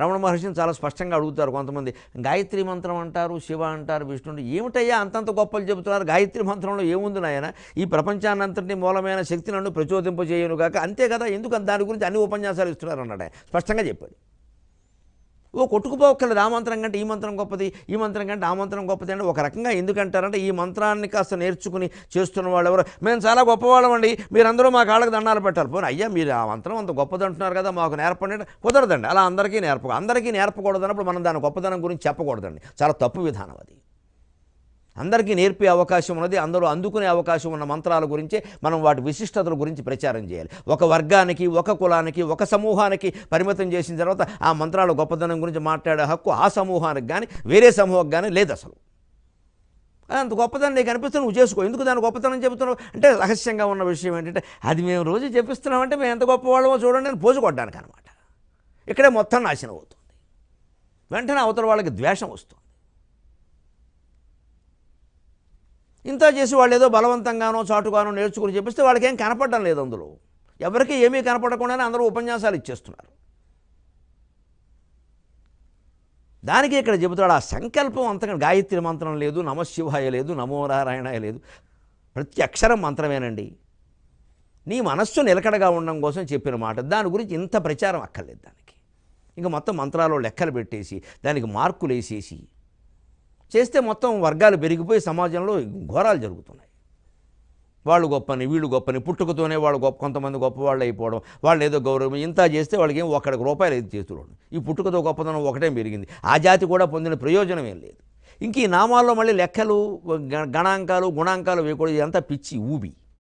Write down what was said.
రమణ మహర్షిని చాలా స్పష్టంగా అడుగుతారు కొంతమంది. గాయత్రి మంత్రం అంటారు శివ అంటారు విష్ణుడు ఏమిటయ్యా అంతంత గొప్పలు చెబుతున్నారు? గాయత్రి మంత్రంలో ఏముంది నాయన? ఈ ప్రపంచాన్నంతటి మూలమైన శక్తి నన్ను ప్రచోదింపజేయను కాక అంతే కదా? ఎందుకు దాని గురించి అన్ని ఉపన్యాసాలు ఇస్తున్నారు అన్నాడు స్పష్టంగా చెప్పాడు. ఓ కొట్టుకుపోక్కర్లేదు. ఆ మంత్రం కంటే ఈ మంత్రం గొప్పది ఈ మంత్రం కంటే ఆ మంత్రం గొప్పది అంటే ఒక రకంగా ఎందుకంటారంటే ఈ మంత్రాన్ని కాస్త నేర్చుకుని చేస్తున్న వాళ్ళు ఎవరు మేము చాలా గొప్పవాళ్ళమండి. మీరందరూ మా కాళ్ళకి దండాలు పెట్టాలి. పోనీ అయ్యా మీరు ఆ మంత్రం అంత గొప్పది అంటున్నారు కదా మాకు నేర్పండి కుదరదండి. అలా అందరికీ నేర్ప అందరికీ నేర్పకూడదు అన్నప్పుడు మనం దాని గొప్పదనం గురించి చెప్పకూడదండి. చాలా తప్పు విధానం అది. అందరికీ నేర్పే అవకాశం ఉన్నది అందరూ అందుకునే అవకాశం ఉన్న మంత్రాల గురించే మనం వాటి విశిష్టతల గురించి ప్రచారం చేయాలి. ఒక వర్గానికి ఒక కులానికి ఒక సమూహానికి పరిమితం చేసిన తర్వాత ఆ మంత్రాల గొప్పదనం గురించి మాట్లాడే హక్కు ఆ సమూహానికి కానీ వేరే సమూహం కానీ లేదు అసలు. అంత గొప్పతనం నీకు అనిపిస్తే నువ్వు చేసుకో. ఎందుకు దాని గొప్పతనం చెబుతున్నావు? అంటే రహస్యంగా ఉన్న విషయం ఏంటంటే అది మేము రోజు చెప్పిస్తున్నామంటే మేము ఎంత గొప్పవాళ్ళమో చూడండి అని పోజు అనమాట ఇక్కడే మొత్తం నాశనం అవుతుంది. వెంటనే అవతల వాళ్ళకి ద్వేషం వస్తుంది. ఇంత చేసి వాళ్ళు ఏదో బలవంతంగానో చాటుగానో నేర్చుకుని చెప్పిస్తే వాళ్ళకి ఏం కనపడడం లేదు అందులో. ఎవరికి ఏమీ కనపడకుండానే అందరూ ఉపన్యాసాలు ఇచ్చేస్తున్నారు. దానికి ఇక్కడ చెబుతాడు ఆ సంకల్పం అంతగా గాయత్రి మంత్రం లేదు నమశివాయ లేదు నమో నారాయణాయ లేదు. ప్రతి అక్షరం మంత్రమేనండి. నీ మనస్సు నిలకడగా ఉండడం కోసం చెప్పిన మాట. దాని గురించి ఇంత ప్రచారం అక్కర్లేదు దానికి. ఇంకా మొత్తం మంత్రాలు లెక్కలు పెట్టేసి దానికి మార్కులు వేసేసి చేస్తే మొత్తం వర్గాలు పెరిగిపోయి సమాజంలో ఘోరాలు జరుగుతున్నాయి. వాళ్ళు గొప్పని వీళ్ళు గొప్పని పుట్టుకతోనే వాళ్ళు గొప్ప కొంతమంది గొప్పవాళ్ళు అయిపోవడం వాళ్ళు ఏదో గౌరవం ఇంత చేస్తే వాళ్ళకి ఏం ఒక్కడికి రూపాయలు ఏది చేస్తున్నాడు ఈ పుట్టుకతో గొప్పతనం ఒకటే పెరిగింది. ఆ జాతి కూడా పొందిన ప్రయోజనం ఏం లేదు. ఇంక ఈ నామాల్లో మళ్ళీ లెక్కలు గణాంకాలు గుణాంకాలు వేయకూడదు ఇదంతా పిచ్చి ఊబి.